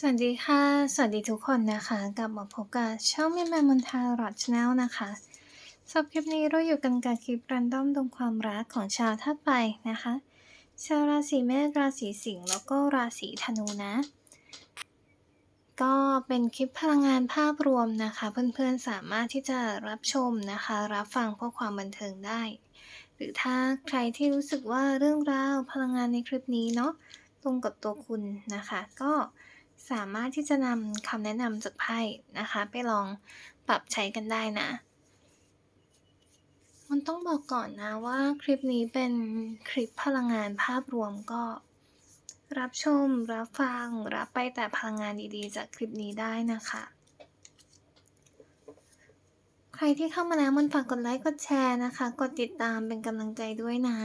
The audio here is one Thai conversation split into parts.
สวัสดีค่ะ สวัสดีทุกคนนะคะ กลับมาพบกับช่องแม่แม่มนทารอดชแนลนะคะสำหรับคลิปนี้เราอยู่กันกับคลิปรันดอมดวงความรักของชาวธาตุไฟนะคะ ชาวราศีเมษราศีสิงห์แล้วก็ราศีธนูนะ ก็เป็นคลิปพลังงานภาพรวมนะคะ เพื่อนๆสามารถที่จะรับชมนะคะ รับฟังเพื่อความบันเทิงได้ หรือถ้าใครที่รู้สึกว่าเรื่องราวพลังงานในคลิปนี้เนาะตรงกับตัวคุณนะคะ ก็ สามารถที่จะนำคำแนะนำจากไพ่นะคะ ไปลองปรับใช้กันได้นะ มันต้องบอกก่อนนะว่าคลิปนี้เป็นคลิปพลังงานภาพรวมก็ รับชม รับฟัง รับไปแต่พลังงานดีๆ จากคลิปนี้ได้นะคะใครที่เข้ามาแล้วมันฝากกดไลค์กดแชร์นะคะ กดติดตามเป็นกำลังใจด้วยนะ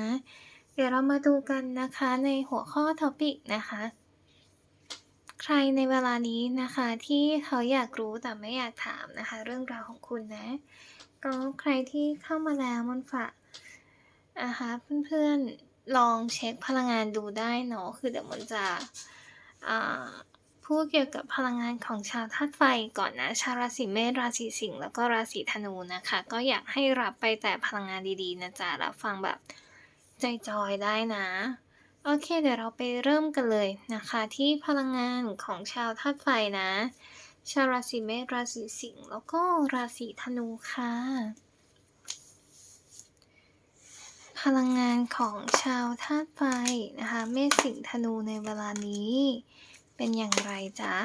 เดี๋ยวเรามาดูกันนะคะในหัวข้อท็อปิกนะคะ ใครในเวลานี้นะคะที่เขาอยากรู้แต่ไม่อยากถามนะคะ เรื่องราวของคุณนะ ก็ใครที่เข้ามาแล้วมันฝากนะคะเพื่อนๆลองเช็คพลังงานดูได้เนาะคือเดี๋ยวมันจะอ่าพูดเกี่ยวกับพลังงานของชาวธาตุไฟก่อนนะ ชาวราศีเมษราศีสิงห์แล้วก็ราศีธนูนะคะ ก็อยากให้รับไปแต่พลังงานดีๆนะจ๊ะรับฟังแบบใจจอยได้นะ โอเค เดี๋ยวเราไปเริ่มกันเลยนะคะ ที่พลังงานของชาวธาตุไฟนะ ชาวราศีเมษราศีสิงห์แล้วก็ราศีธนูค่ะ พลังงานของชาวธาตุไฟนะคะ เมษสิงห์ธนูในเวลานี้ เป็นอย่างไรจ๊ะ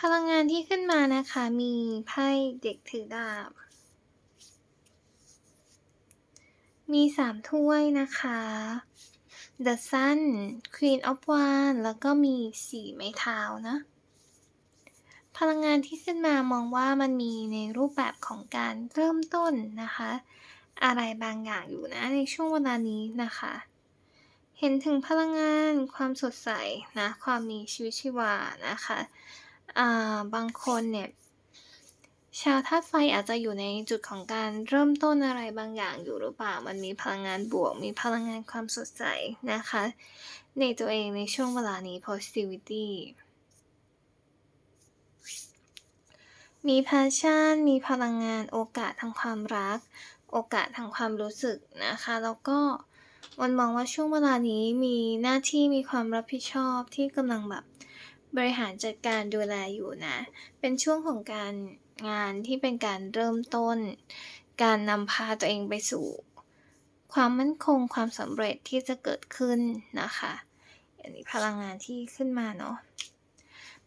พลังงานที่ขึ้นมานะคะ มีไพ่เด็กถือดาบ มีสามถ้วยนะคะ The Sun Queen of Wands แล้วก็มีสี่ไม้เท้านะ พลังงานที่ขึ้นมามองว่ามันมีในรูปแบบของการเริ่มต้นนะคะ อะไรบางอย่างอยู่นะในช่วงเวลานี้นะคะ เห็นถึงพลังงานความสดใสนะ ความมีชีวิตชีวานะคะ บางคนเนี่ย ชาวธาตุไฟอาจจะอยู่ในจุดของการเริ่มต้นอะไรบางอย่างอยู่หรือเปล่า มันมีพลังงานบวก มีพลังงานความสดใสนะคะ ในตัวเองในช่วงเวลานี้ positivity มี passion มีพลังงานโอกาสทางความรัก โอกาสทางความรู้สึกนะคะ แล้วก็มันมองว่าช่วงเวลานี้มีหน้าที่มีความรับผิดชอบที่กำลังแบบบริหารจัดการดูแลอยู่นะ เป็นช่วงของการ งานที่เป็นการเริ่มต้น การนำพาตัวเองไปสู่ ความมั่นคงความสำเร็จที่จะเกิดขึ้นนะคะอันนี้พลังงานที่ขึ้นมาเนาะ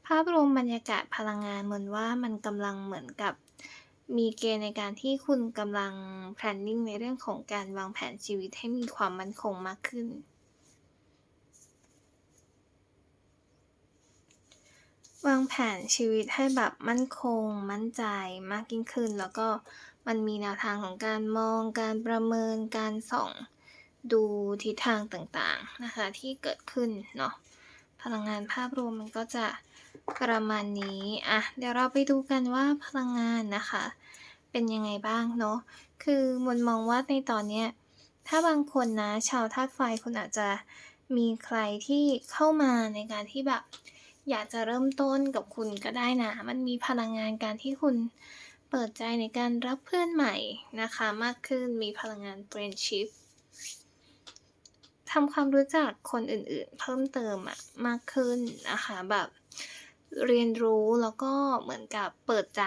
ภาพรวมบรรยากาศพลังงานเหมือนว่ามันกำลังเหมือนกับมีเกณฑ์ในการที่คุณกำลัง planning ในเรื่องของการวางแผนชีวิตให้มีความมั่นคงมากขึ้น วางแผนชีวิตให้แบบมั่นคง มั่นใจมากยิ่งขึ้น แล้วก็มันมีแนวทางของการมองการประเมินการส่องดูทิศทางต่างๆนะคะ ที่เกิดขึ้นเนาะพลังงานภาพรวมมันก็จะประมาณนี้อะเดี๋ยวเราไปดูกันว่าพลังงานนะคะ เป็นยังไงบ้างเนาะคือมนมองว่าในตอนเนี้ยถ้าบางคนนะชาวธาตุไฟคุณอาจจะมีใครที่เข้ามาในการที่แบบ อยากจะเริ่มต้นกับคุณก็ได้นะ มันมีพลังงานการที่คุณเปิดใจในการรับเพื่อนใหม่นะคะ มากขึ้นมีพลังงาน friendship ทำความรู้จักคนอื่นๆ เพิ่มเติมอะมากขึ้นนะคะแบบเรียนรู้แล้วก็เหมือนกับเปิดใจ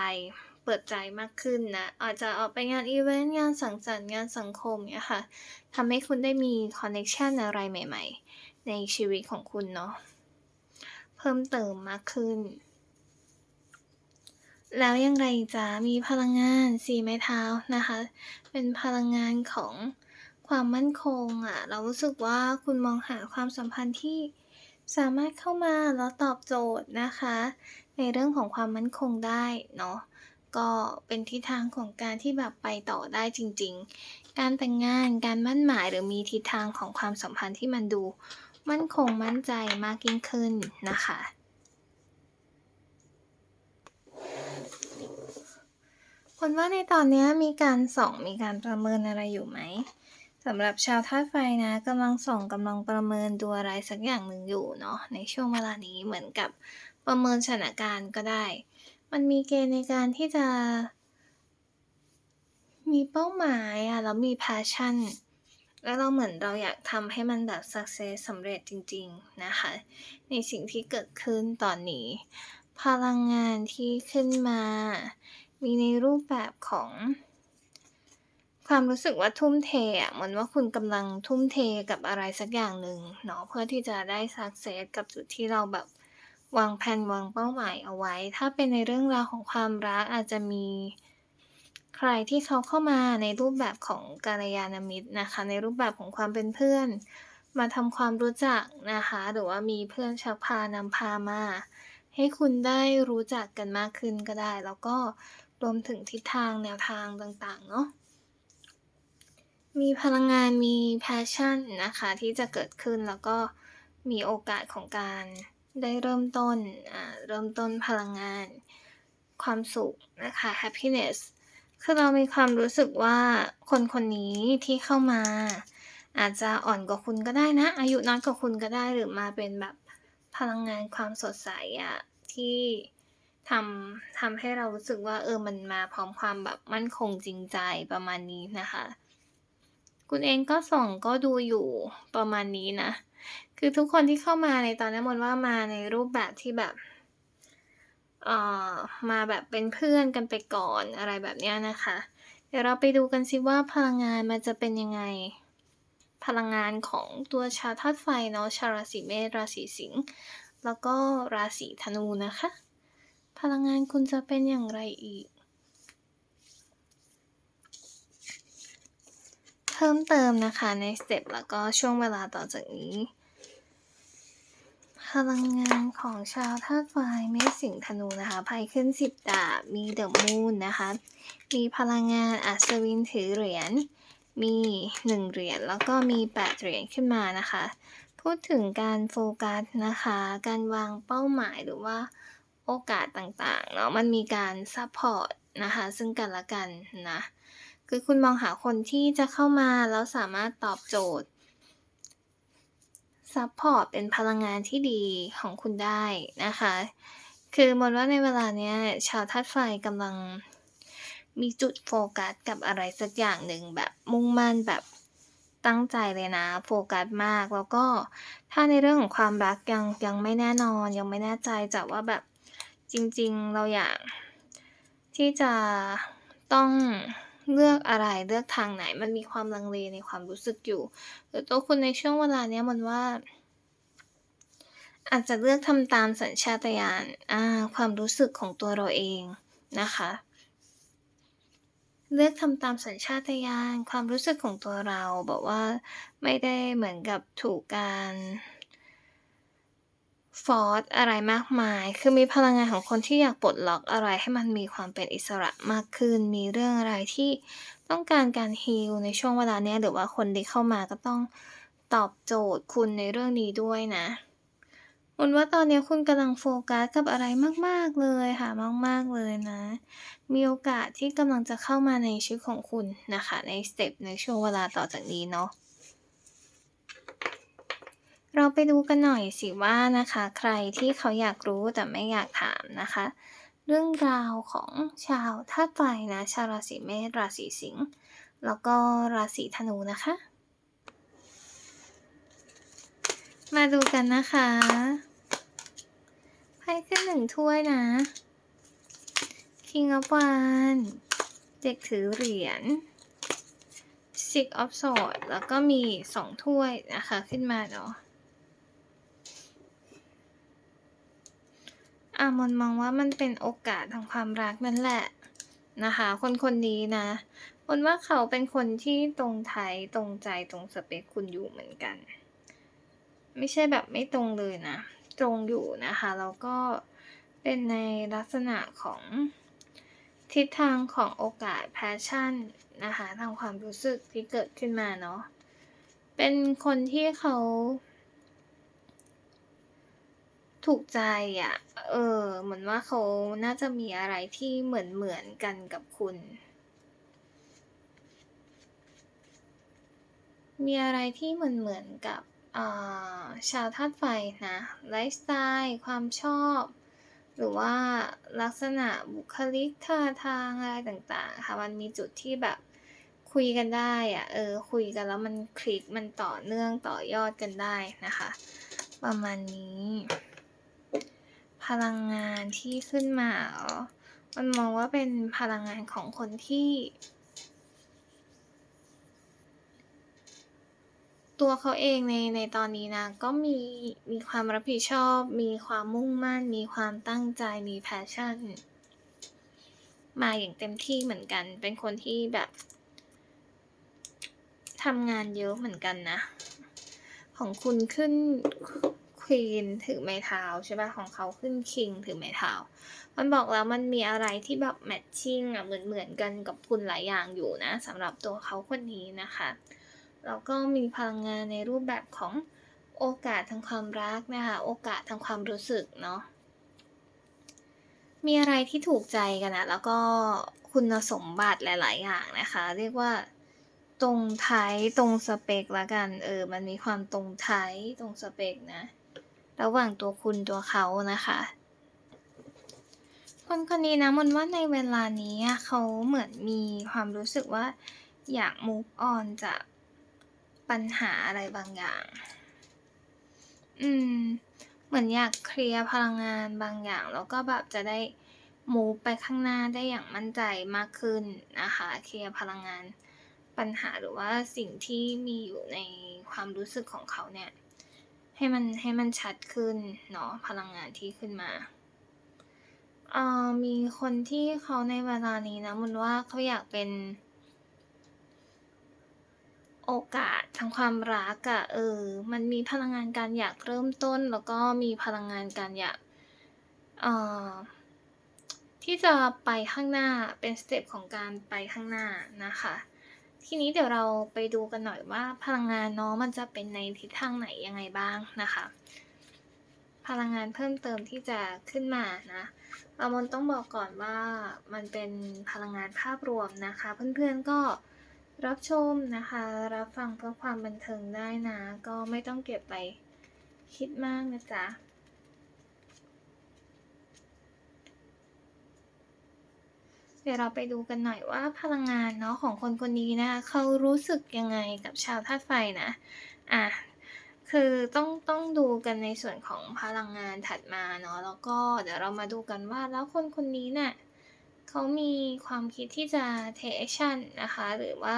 เปิดใจมากขึ้นนะอาจจะออกไปงานอีเวนต์งานสังสรรค์งานสังคมเนี้ยค่ะทำให้คุณได้มีคอนเน c ชันอะไรใหม่ ๆ ในชีวิตของคุณเนาะ พิ่มเติมมากขึ้น แล้วยังไงจ๊ะมีพลังงานสีไม้เท้านะคะ เป็นพลังงานของความมั่นคงอะ เรารู้สึกว่าคุณมองหาความสัมพันธ์ที่สามารถเข้ามาแล้วตอบโจทย์นะคะ ในเรื่องของความมั่นคงได้เนาะก็เป็นทิศทางของการที่แบบไปต่อได้จริง ๆ การแต่งงานการมั่นหมายหรือมีทิศทางของความสัมพันธ์ที่มันดู มั่นคงมั่นใจมากยิ่งขึ้นนะคะ คนว่าในตอนนี้มีการส่องมีการประเมินอะไรอยู่ไหมสำหรับชาวธาตุไฟนะกำลังส่องกำลังประเมินดูอะไรสักอย่างหนึ่งอยู่เนาะในช่วงเวลานี้เหมือนกับประเมินสถานการณ์ก็ได้ มันมีเกณฑ์ในการที่จะ มีเป้าหมายอะแล้วมี passion แล้วเราเหมือนเราอยากทำให้มันแบบ success สำเร็จจริง ๆ นะคะ ในสิ่งที่เกิดขึ้นตอนนี้ พลังงานที่ขึ้นมา มีในรูปแบบของ ความรู้สึกว่าทุ่มเทอะเหมือนว่าคุณกำลังทุ่มเทกับอะไรสักอย่างหนึ่งเนาะเพื่อที่จะได้ success กับจุดที่เราแบบวางแผนวางเป้าหมายเอาไว้ ถ้าเป็นในเรื่องราวของความรักอาจจะมี ใครที่เขาเข้ามาในรูปแบบของกัลยาณมิตรนะคะ ในรูปแบบของความเป็นเพื่อน มาทำความรู้จักนะคะ หรือว่ามีเพื่อนชักพานำพามา ให้คุณได้รู้จักกันมากขึ้นก็ได้ แล้วก็รวมถึงทิศทางแนวทางต่างๆเนาะมีพลังงานมี passion นะคะ ที่จะเกิดขึ้นแล้วก็มีโอกาสของการได้เริ่มต้นเริ่มต้นพลังงาน ความสุขนะคะ happiness คือเรามีความรู้สึกว่าคนคนนี้ที่เข้ามา อาจจะอ่อนกว่าคุณก็ได้นะ อายุน้อยกว่าคุณก็ได้หรือมาเป็นแบบพลังงานความสดใสอะที่ทำทำให้เรารู้สึกว่า เออมันมาพร้อมความแบบมั่นคงจริงใจประมาณนี้นะคะ คุณเองก็ส่องก็ดูอยู่ประมาณนี้นะ คือทุกคนที่เข้ามาในตอนนี้มนว่ามาในรูปแบบที่แบบ เอ่อมาแบบเป็นเพื่อนกันไปก่อนอะไรแบบนี้นะคะ เดี๋ยวเราไปดูกันสิว่าพลังงานมันจะเป็นยังไง พลังงานของตัวชาวธาตุไฟเนาะชาวราศีเมษราศีสิงห์แล้วก็ราศีธนูนะคะ พลังงานคุณจะเป็นอย่างไรอีก เพิ่มเติมนะคะในสเต็ปแล้วก็ช่วงเวลาต่อจากนี้ พลังงานของชาวธาตุไฟเมษสิงธนูนะคะไพ่ขึ้นสิบดาบมีเดอะมูนนะคะ มีพลังงานอัศวินถือเหรียญ มีหนึ่งเหรียญแล้วก็มีแปดเหรียญขึ้นมานะคะ พูดถึงการโฟกัสนะคะ การวางเป้าหมายหรือว่าโอกาสต่างๆเนาะ มันมีการซัพพอร์ตนะคะ ซึ่งกันและกันนะ คือคุณมองหาคนที่จะเข้ามาแล้วสามารถตอบโจทย์ ซัพพอร์ตเป็นพลังงานที่ดีของคุณได้นะคะ คือมนว่าในเวลาเนี้ยชาวธาตุไฟกำลังมีจุดโฟกัสกับอะไรสักอย่างหนึ่งแบบมุ่งมั่นแบบตั้งใจเลยนะ โฟกัสมากแล้วก็ถ้าในเรื่องของความรักยังยังไม่แน่นอนยังไม่แน่ใจจะว่าแบบจริง ๆ เราอยากที่จะต้อง เลือกอะไรเลือกทางไหน มันมีความลังเลในความรู้สึกอยู่หรือตัวคุณในช่วงเวลาเนี้ยมันว่า อาจจะเลือกทำตามสัญชาตญาณอ่าความรู้สึกของตัวเราเองนะคะ เลือกทำตามสัญชาตญาณความรู้สึกของตัวเราแบบว่าไม่ได้เหมือนกับถูกการ ฟอร์สอะไรมากมาย คือมีพลังงานของคนที่อยากปลดล็อกอะไรให้มันมีความเป็นอิสระมากขึ้น มีเรื่องอะไรที่ต้องการการฮีลในช่วงเวลาเนี้ยหรือว่าคนที่เข้ามาก็ต้องตอบโจทย์คุณในเรื่องนี้ด้วยนะมนว่าตอนนี้คุณกำลังโฟกัสกับอะไรมาก ๆ เลยค่ะ มาก ๆ เลยนะ มีโอกาสที่กำลังจะเข้ามาในชีวิตของคุณนะคะ ในสเต็ปในช่วงเวลาต่อจากนี้เนาะ เราไปดูกันหน่อยสิว่านะคะ ใครที่เขาอยากรู้แต่ไม่อยากถามนะคะ เรื่องราวของชาวธาตุไฟนะ ชาวราศีเมษราศีสิงห์แล้วก็ราศีธนูนะคะ มาดูกันนะคะไพ่ขึ้นหนึ่งถ้วยนะ King of Wands เด็กถือเหรียญ Six of Swords แล้วก็มีสองถ้วยนะคะขึ้นมาเนาะ อะมนมองว่ามันเป็นโอกาสทางความรักนั่นแหละนะคะ คนคนนี้นะมนว่าเขาเป็นคนที่ตรงไทยตรงใจตรงสเปคคุณอยู่เหมือนกัน ไม่ใช่แบบไม่ตรงเลยนะ ตรงอยู่นะคะ แล้วก็เป็นในลักษณะของทิศทางของโอกาส passion นะคะทางความรู้สึกที่เกิดขึ้นมาเนาะเป็นคนที่เขา ถูกใจอะเออ เหมือนว่าเขาน่าจะมีอะไรที่เหมือนเหมือนกันกับคุณ มีอะไรที่เหมือนเหมือนกับอ่าชาวธาตุไฟนะไลฟ์สไตล์ความชอบ หรือว่าลักษณะบุคลิกท่าทางอะไรต่างๆค่ะมันมีจุดที่แบบคุยกันได้อะเออคุยกันแล้วมันคลิกมันต่อเนื่องต่อยอดกันได้นะคะ ประมาณนี้ พลังงานที่ขึ้นมาเหรอมันมองว่าเป็นพลังงานของคนที่ ตัวเขาเองในในตอนนี้นะ ก็มีมีความรับผิดชอบ มีความมุ่งมั่น มีความตั้งใจ มี passion มาอย่างเต็มที่เหมือนกัน เป็นคนที่แบบทำงานเยอะเหมือนกันนะ ของคุณขึ้น Queen ถือไม้เท้าใช่เปล่าของเขาขึ้น King ถือไม้เท้า มันบอกแล้วมันมีอะไรที่แบบแมตชิงอะเหมือนๆกันกับคุณหลายอย่างอยู่นะสำหรับตัวเขาคนนี้นะคะแล้วก็มีพลังงานในรูปแบบของโอกาสทางความรักนะคะโอกาสทางความรู้สึกเนาะมีอะไรที่ถูกใจกันอะแล้วก็คุณสมบัติหลาย ๆ อย่างนะคะ เรียกว่า ตรงไทป์ตรงสเปกล้วกัน เออ มันมีความตรงไทป์ตรงสเปกนะ ระหว่างตัวคุณตัวเขานะคะ คนคนนี้นะมันว่าในเวลานี้เขาเหมือนมีความรู้สึกว่าอยาก move on จากปัญหาอะไรบางอย่าง อืม เหมือนอยากเคลียร์พลังงานบางอย่าง แล้วก็แบบจะได้ move ไปข้างหน้าได้อย่างมั่นใจมากขึ้นนะคะ เคลียร์พลังงาน ปัญหาหรือว่าสิ่งที่มีอยู่ในความรู้สึกของเขาเนี่ย ให้มันให้มันชัดขึ้นเนาะพลังงานที่ขึ้นมาเอ่อมีคนที่เขาในเวลานี้นะมันว่าเขาอยากเป็นโอกาสทางความรักอะเออ มันมีพลังงานการอยากเริ่มต้น แล้วก็มีพลังงานการอยากเอ่อที่จะไปข้างหน้าเป็นสเต็ปของการไปข้างหน้านะคะ ทีนี้เดี๋ยวเราไปดูกันหน่อยว่าพลังงานเนาะมันจะเป็นในทิศทางไหนยังไงบ้างนะคะ พลังงานเพิ่มเติมที่จะขึ้นมานะเอ่อมนต้องบอกก่อนว่ามันเป็นพลังงานภาพรวมนะคะ เพื่อนๆก็รับชมนะคะ รับฟังเพื่อความบันเทิงได้นะ ก็ไม่ต้องเก็บไปคิดมากนะจ๊ะ เดี๋ยวเราไปดูกันหน่อยว่าพลังงานเนาะของคนคนนี้นะคะเขารู้สึกยังไงกับชาวธาตุไฟนะอ่าคือต้องต้องดูกันในส่วนของพลังงานถัดมาเนาะแล้วก็เดี๋ยวเรามาดูกันว่าแล้วคนคนนี้เน่ะเขามีความคิดที่จะ take action นะคะ หรือว่า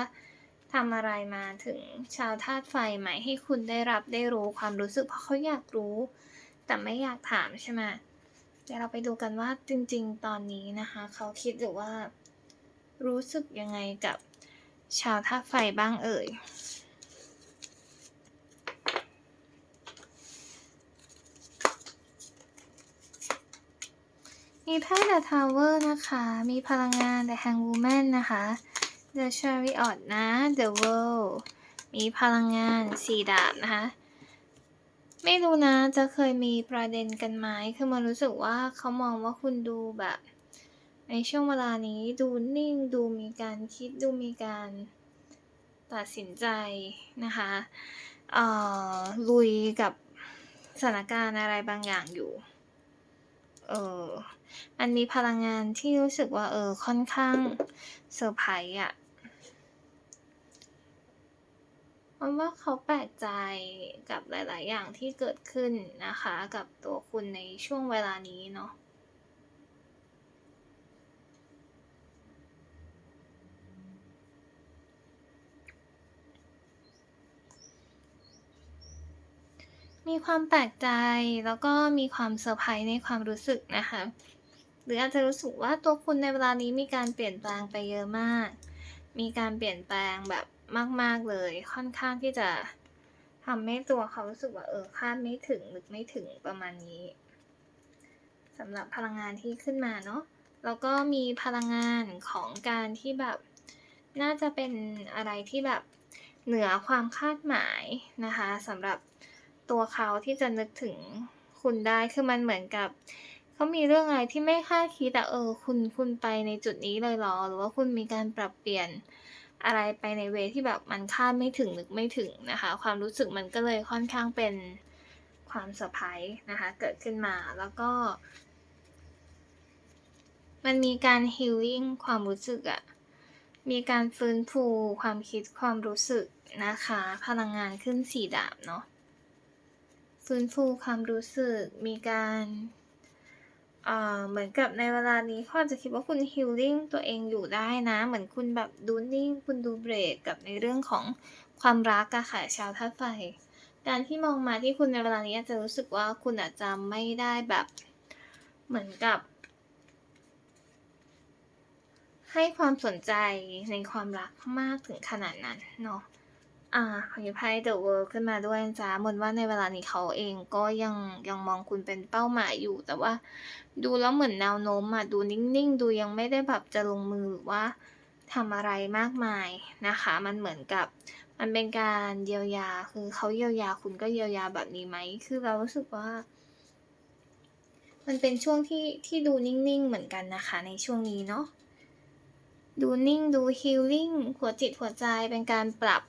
ทำอะไรมาถึงชาวธาตุไฟไหมให้คุณได้รับได้รู้ความรู้สึกเพราะเขาอยากรู้ แต่ไม่อยากถามใช่ไหม เดี๋ยวเราไปดูกันว่าจริงๆ ตอนนี้นะคะ เขาคิดหรือว่า รู้สึกยังไงกับชาวธาไฟบ้างเอ่ย มีไพ่ The Tower นะคะ มีพลังงาน The Hangwoman นะคะ The Chariot นะ The World มีพลังงาน4ดาบนะคะ ไม่รู้นะจะเคยมีประเด็นกันไหมคือมันรู้สึกว่าเขามองว่าคุณดูแบบ ในช่วงเวลานี้ดูนิ่งดูมีการคิดดูมีการตัดสินใจนะคะเอ่อลุยกับสถานการณ์อะไรบางอย่างอยู่ เออมันมีพลังงานที่รู้สึกว่าเออค่อนข้างเซอร์ไพรส์อะ มนว่าเขาแปลกใจกับหลาย ๆ อย่างที่เกิดขึ้นนะคะ กับตัวคุณในช่วงเวลานี้เนาะมีความแปลกใจแล้วก็มีความเซอร์ไพรส์ในความรู้สึกนะคะ หรืออาจจะรู้สึกว่าตัวคุณในเวลานี้มีการเปลี่ยนแปลงไปเยอะมาก มีการเปลี่ยนแปลงแบบ มาก ๆ เลย ค่อนข้างที่จะทำให้ตัวเขารู้สึกว่าเออคาดไม่ถึงนึกไม่ถึงประมาณนี้สำหรับพลังงานที่ขึ้นมาเนาะแล้วก็มีพลังงานของการที่แบบน่าจะเป็นอะไรที่แบบเหนือความคาดหมายนะคะสำหรับตัวเขาที่จะนึกถึงคุณได้คือมันเหมือนกับเขามีเรื่องอะไรที่ไม่คาดคิดอะเออคุณคุณไปในจุดนี้เลยเหรอ หรือว่าคุณมีการปรับเปลี่ยน อะไรไปในเวที่แบบมันคาดไม่ถึงนึกไม่ถึงนะคะ ความรู้สึกมันก็เลยค่อนข้างเป็นความเซอร์ไพรส์นะคะเกิดขึ้นมาแล้วก็ มันมีการฮีลลิ่งความรู้สึกอะมีการฟื้นฟูความคิดความรู้สึกนะคะ พลังงานขึ้นสีดาบเนาะฟื้นฟูความรู้สึกมีการ เหมือนกับในเวลานี้เขาอาจจะคิดว่าคุณฮีลลิ่งตัวเองอยู่ได้นะ เหมือนคุณแบบดูนิ่ง คุณดูเบรกกับในเรื่องของความรักอะค่ะชาวธาตุไฟ การที่มองมาที่คุณในเวลานี้อาจจะรู้สึกว่าคุณอาจจะไม่ได้แบบเหมือนกับ ให้ความสนใจในความรักมากถึงขนาดนั้นเนาะ อ่ามีไพ่ The World ขึ้นมาด้วยจ้ามนว่าในเวลานี้เขาเองก็ยังยังมองคุณเป็นเป้าหมายอยู่ แต่ว่าดูแล้วเหมือนแนวโน้มอะดูนิ่งๆ ดูยังไม่ได้แบบจะลงมือหรือว่าทำอะไรมากมายนะคะ มันเหมือนกับมันเป็นการเยียวยาคือเขาเยียวยาคุณก็เยียวยาแบบนี้ไหมคือเรารู้สึกว่า มันเป็นช่วงที่ที่ดูนิ่งๆ เหมือนกันนะคะ ในช่วงนี้เนาะดูนิ่งดูฮีลลิ่งหัวจิตหัวใจเป็นการปรับ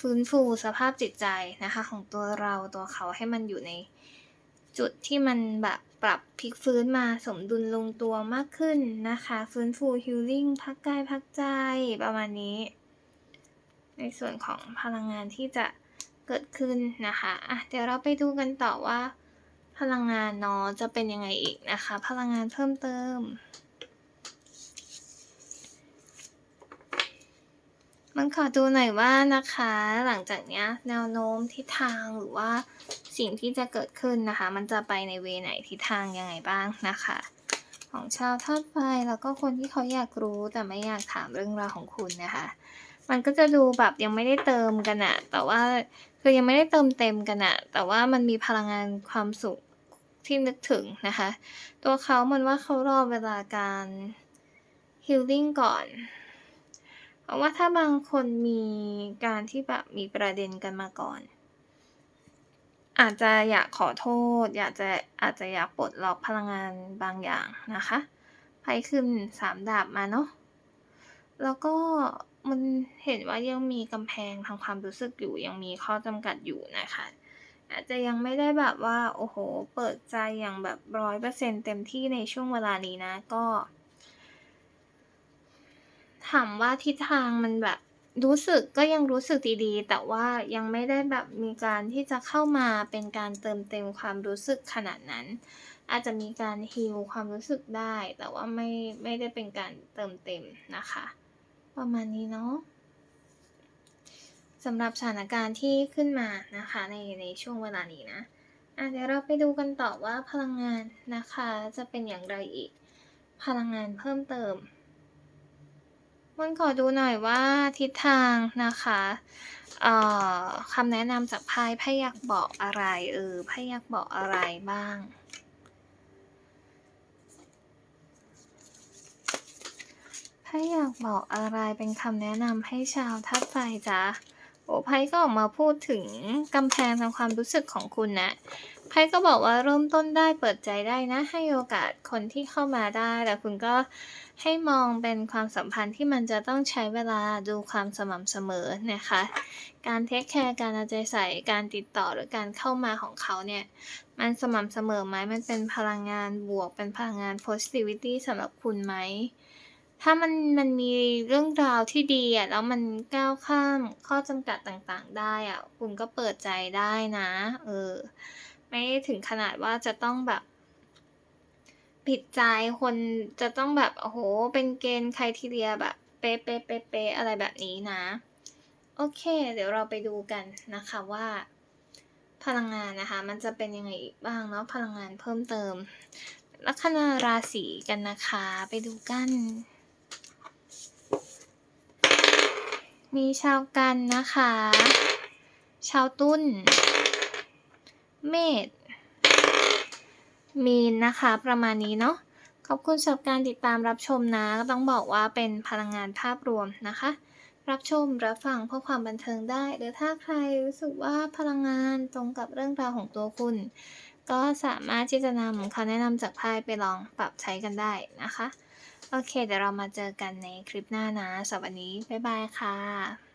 ฟื้นฟูสภาพจิตใจนะคะของตัวเราตัวเขาให้มันอยู่ในจุดที่มันแบบปรับพลิกฟื้นมาสมดุลลงตัวมากขึ้นนะคะ ฟื้นฟูฮีลลิ่งพักกายพักใจประมาณนี้ ในส่วนของพลังงานที่จะเกิดขึ้นนะคะอะเดี๋ยวเราไปดูกันต่อว่า พลังงานเนาะจะเป็นยังไงอีกนะคะ พลังงานเพิ่มเติม มันขอดูหน่อยว่านะคะ หลังจากเนี้ย แนวโน้มทิศทางหรือว่าสิ่งที่จะเกิดขึ้นนะคะ มันจะไปในเวไหนทิศทางยังไงบ้างนะคะ ของชาวธาตุไฟแล้วก็คนที่เขาอยากรู้แต่ไม่อยากถามเรื่องราวของคุณนะคะ มันก็จะดูแบบยังไม่ได้เติมกันอะแต่ว่าคือยังไม่ได้เติมเต็มกันอะแต่ว่ามันมีพลังงานความสุขที่นึกถึงนะคะ ตัวเขามันว่าเขารอเวลาการฮิลลิ่งก่อน ราะว่าถ้าบางคนมีการที่แบบมีประเด็นกันมาก่อน อาจจะอยากขอโทษ อยากจะอาจจะอยากปลดล็อกพลังงานบางอย่างนะคะไพ่ขึ้นสามดาบมาเนาะแล้วก็มันเห็นว่ายังมีกำแพงทางความรู้สึกอยู่ยังมีข้อจำกัดอยู่นะคะอาจจะยังไม่ได้แบบว่า โอ้โห เปิดใจอย่างแบบร้อยเปอร์เซ็นเต็มที่ในช่วงเวลานี้นะ ก็ ถามว่าทิศทางมันแบบรู้สึกก็ยังรู้สึกดีๆ แต่ว่ายังไม่ได้แบบมีการที่จะเข้ามาเป็นการเติมเต็มความรู้สึกขนาดนั้น อาจจะมีการฮีลความรู้สึกได้ แต่ว่าไม่ไม่ได้เป็นการเติมเต็มนะคะ ประมาณนี้เนาะสำหรับสถานการณ์ที่ขึ้นมานะคะในในช่วงเวลานี้นะอะเดี๋ยวเราไปดูกันต่อว่าพลังงานนะคะจะเป็นอย่างไรอีก พลังงานเพิ่มเติม มันขอดูหน่อยว่าทิศทางนะคะเอ่อคำแนะนำจากไพ่ไพ่อยากบอกอะไรเออไพ่อยากบอกอะไรบ้าง ไพ่อยากบอกอะไรเป็นคำแนะนำให้ชาวธาตุไฟจ๊ะโอ้ไพ่ก็ออกมาพูดถึงกำแพงทางความรู้สึกของคุณนะ ไพ่ก็บอกว่าเริ่มต้นได้เปิดใจได้นะ ให้โอกาสคนที่เข้ามาได้ แต่คุณก็ให้มองเป็นความสัมพันธ์ที่มันจะต้องใช้เวลาดูความสม่ำเสมอนะคะ การเทคแคร์การเอาใจใส่การติดต่อหรือการเข้ามาของเขาเนี่ย มันสม่ำเสมอไหมมันเป็นพลังงานบวก เป็นพลังงาน positivity สำหรับคุณไหมถ้ามันมันมีเรื่องราวที่ดีอะแล้วมันก้าวข้ามข้อจำกัดต่างๆ ได้อะคุณก็เปิดใจได้นะ เออ ไม่ถึงขนาดว่าจะต้องแบบผิดใจคนจะต้องแบบโอ้โหเป็นเกณฑ์ใครทีเรียแบบเป๊ะเป๊ะเป๊ะเป๊ะอะไรแบบนี้นะ โอเค เดี๋ยวเราไปดูกันนะคะว่า พลังงานนะคะ มันจะเป็นยังไงอีกบ้างเนาะพลังงานเพิ่มเติม ลัคนาราศีกันนะคะ ไปดูกัน มีชาวกันนะคะ ชาวตุ้น เมษมีนนะคะ ประมาณนี้เนาะขอบคุณสำหรับการติดตามรับชมนะ ก็ต้องบอกว่าเป็นพลังงานภาพรวมนะคะ รับชมรับฟังเพื่อความบันเทิงได้ หรือถ้าใครรู้สึกว่าพลังงานตรงกับเรื่องราวของตัวคุณ ก็สามารถที่จะนำคำแนะนำจากไพ่ไปลองปรับใช้กันได้นะคะ โอเค เดี๋ยวเรามาเจอกันในคลิปหน้านะสำหรับวันนี้ บ๊ายบายค่ะ